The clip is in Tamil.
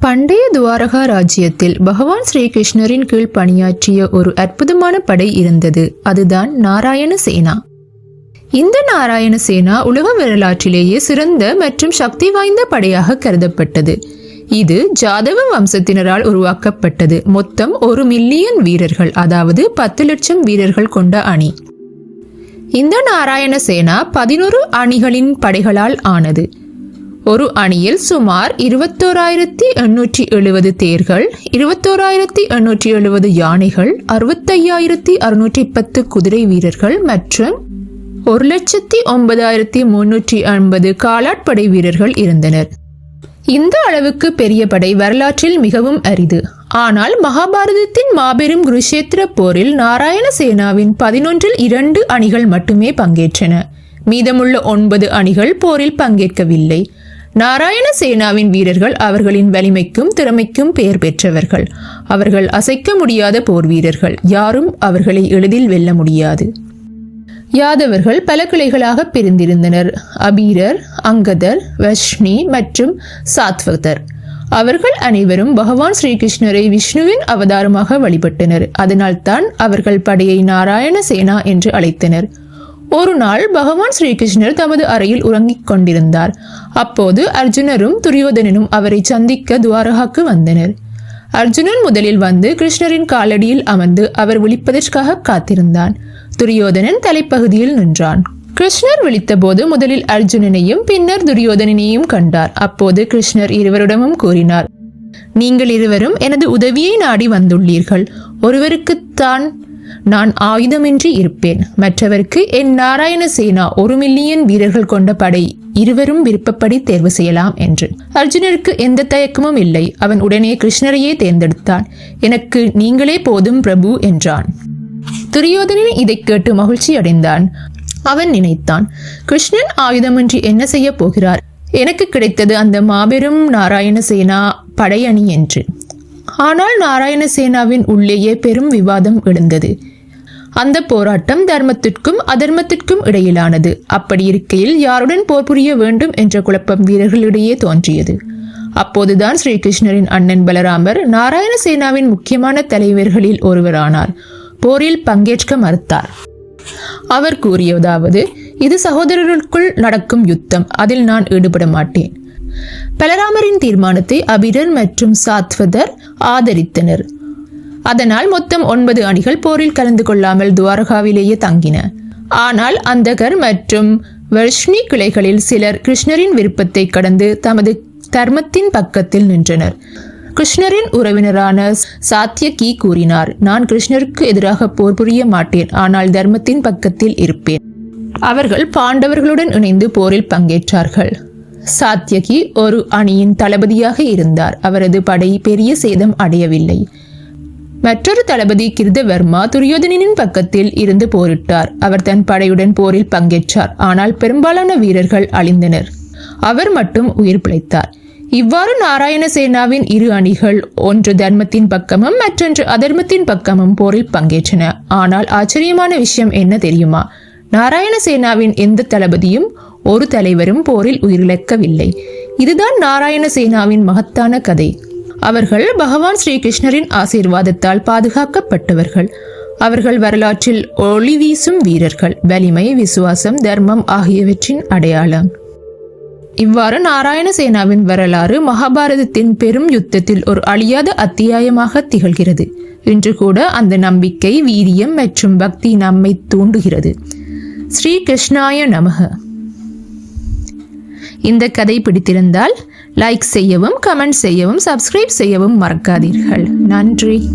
பண்டைய துவாரகா ராஜ்யத்தில் பகவான் ஸ்ரீகிருஷ்ணரின் கீழ் பணியாற்றிய ஒரு அற்புதமான படை இருந்தது. அதுதான் நாராயண சேனா. இந்த நாராயண சேனா உலக வரலாற்றிலேயே சிறந்த மற்றும் சக்தி வாய்ந்த படையாக கருதப்பட்டது. இது ஜாதவ வம்சத்தினரால் உருவாக்கப்பட்டது. மொத்தம் ஒரு மில்லியன் வீரர்கள் அதாவது பத்து லட்சம் வீரர்கள் கொண்ட அணி. இந்த நாராயண சேனா பதினொரு அணிகளின் படைகளால் ஆனது. ஒரு அணியில் சுமார் இருபத்தோராயிரத்தி எண்ணூற்றி எழுபது தேர்கள் இருபத்தோராயிரத்தி எண்ணூற்றி எழுபது யானைகள் அறுபத்தையாயிரத்தி அறுநூற்றி பத்து குதிரை வீரர்கள் மற்றும் ஒரு லட்சத்தி ஒன்பதாயிரத்தி முன்னூற்றி ஐம்பது காலாட்படை வீரர்கள் இருந்தனர். இந்த அளவுக்கு பெரிய படை வரலாற்றில் மிகவும் அரிது. ஆனால் மகாபாரதத்தின் மாபெரும் குருஷேத்திர போரில் நாராயண சேனாவின் பதினொன்றில் இரண்டு அணிகள் மட்டுமே பங்கேற்றன. மீதமுள்ள ஒன்பது அணிகள் போரில் பங்கேற்கவில்லை. நாராயண சேனாவின் வீரர்கள் அவர்களின் வலிமைக்கும் திறமைக்கும் பெயர் பெற்றவர்கள். அவர்கள் அசைக்க முடியாத போர் வீரர்கள். யாரும் அவர்களை எளிதில் வெல்ல முடியாது. யாதவர்கள் பல கிளைகளாக பிரிந்திருந்தனர். அபீரர் அங்கதர் வஷ்ணி மற்றும் சாத்வதர். அவர்கள் அனைவரும் பகவான் ஸ்ரீகிருஷ்ணரை விஷ்ணுவின் அவதாரமாக வழிபட்டனர். அதனால்தான் அவர்கள் படையை நாராயண சேனா என்று அழைத்தனர். ஒரு நாள் பகவான் ஸ்ரீகிருஷ்ணர் தமது அறையில் உறங்கிக் கொண்டிருந்தார். அப்போது அர்ஜுனரும் துரியோதனனும் அவரை சந்திக்க துவாரகாக்கு வந்தனர். அர்ஜுனன் முதலில் வந்து கிருஷ்ணரின் காலடியில் அமர்ந்து அவர் விழிப்பதற்காக காத்திருந்தான். துரியோதனன் தலைப்பகுதியில் நின்றான். கிருஷ்ணர் விழித்தபோது முதலில் அர்ஜுனனையும் பின்னர் துரியோதனனையும் கண்டார். அப்போது கிருஷ்ணர் இருவரிடமும் கூறினார் நீங்கள் இருவரும் எனது உதவியை நாடி வந்துள்ளீர்கள். ஒருவருக்குத்தான் நான் ஆயுதமின்றி இருப்பேன். மற்றவருக்கு என் நாராயண சேனா ஒரு மில்லியன் வீரர்கள் கொண்ட படை இருவரும் விருப்பப்படி தேர்வு செய்யலாம் என்று. அர்ஜுனருக்கு எந்த தயக்கமும் இல்லை. அவன் உடனே கிருஷ்ணரையே தேர்ந்தெடுத்தான். எனக்கு நீங்களே போதும் பிரபு என்றான். துரியோதனன் இதைக் கேட்டு மகிழ்ச்சி அடைந்தான். அவன் நினைத்தான் கிருஷ்ணன் ஆயுதமின்றி என்ன செய்ய போகிறார்? எனக்கு கிடைத்தது அந்த மாபெரும் நாராயண சேனா படையணி என்று. ஆனால் நாராயண சேனாவின் உள்ளேயே பெரும் விவாதம் எழுந்தது. அந்த போராட்டம் தர்மத்திற்கும் அதர்மத்திற்கும் இடையிலானது. அப்படி இருக்கையில் யாருடன் போர் புரிய வேண்டும் என்ற குழப்பம் வீரர்களிடையே தோன்றியது. அப்போதுதான் ஸ்ரீகிருஷ்ணரின் அண்ணன் பலராமர் நாராயண சேனாவின் முக்கியமான தலைவர்களில் ஒருவரானார். போரில் பங்கேற்க மறுத்தார். அவர் கூறியதாவது இது சகோதரர்களுக்குள் நடக்கும் யுத்தம். அதில் நான் ஈடுபட மாட்டேன். பலராமரின் தீர்மானத்தை அபிரர் மற்றும் சாத்வதர் ஆதரித்தனர். அதனால் மொத்தம் ஒன்பது அணிகள் போரில் கலந்து கொள்ளாமல் துவாரகாவிலேயே தங்கின. ஆனால் அந்தகர் மற்றும் வர்ஷ்ணி கிளைகளில் சிலர் கிருஷ்ணரின் விருப்பத்தை கடந்து தமது தர்மத்தின் பக்கத்தில் நின்றனர். கிருஷ்ணரின் உறவினரான சாத்தியகி கூறினார் நான் கிருஷ்ணருக்கு எதிராக போர் புரிய மாட்டேன் ஆனால் தர்மத்தின் பக்கத்தில் இருப்பேன். அவர்கள் பாண்டவர்களுடன் இணைந்து போரில் பங்கேற்றார்கள். சாத்தியகி ஒரு அணியின் தளபதியாக இருந்தார். அவரது படை பெரிய சேதம் அடையவில்லை. மற்றொரு தளபதி கிருதவர்மா துரியோதனின் பக்கத்தில் இருந்து போரிட்டார். அவர் தன் படையுடன் போரில் பங்கேற்றார். ஆனால் பெரும்பாலான வீரர்கள் அழிந்தனர். அவர் மட்டும் உயிர் பிழைத்தார். இவ்வாறு நாராயண சேனாவின் இரு அணிகள் ஒன்று தர்மத்தின் பக்கமும் மற்றொன்று அதர்மத்தின் பக்கமும் போரில் பங்கேற்றன. ஆனால் ஆச்சரியமான விஷயம் என்ன தெரியுமா? நாராயண சேனாவின் எந்த தளபதியும் ஒரு தலைவரும் போரில் உயிரிழக்கவில்லை. இதுதான் நாராயண சேனாவின் மகத்தான கதை. அவர்கள் பகவான் ஸ்ரீகிருஷ்ணரின் ஆசீர்வாதத்தால் பாதுகாக்கப்பட்டவர்கள். அவர்கள் வரலாற்றில் ஒளி வீசும் வீரர்கள் வலிமை விசுவாசம் தர்மம் ஆகியவற்றின் அடையாளம். இவ்வாறு நாராயண சேனாவின் வரலாறு மகாபாரதத்தின் பெரும் யுத்தத்தில் ஒரு அழியாத அத்தியாயமாக திகழ்கிறது. இன்று கூட அந்த நம்பிக்கை வீரியம் மற்றும் பக்தி நம்மை தூண்டுகிறது. ஸ்ரீ கிருஷ்ணாய நமக. இந்த கதை பிடித்திருந்தால் லைக் செய்யவும் கமெண்ட் செய்யவும் சப்ஸ்கிரைப் செய்யவும் மறக்காதீர்கள். நன்றி.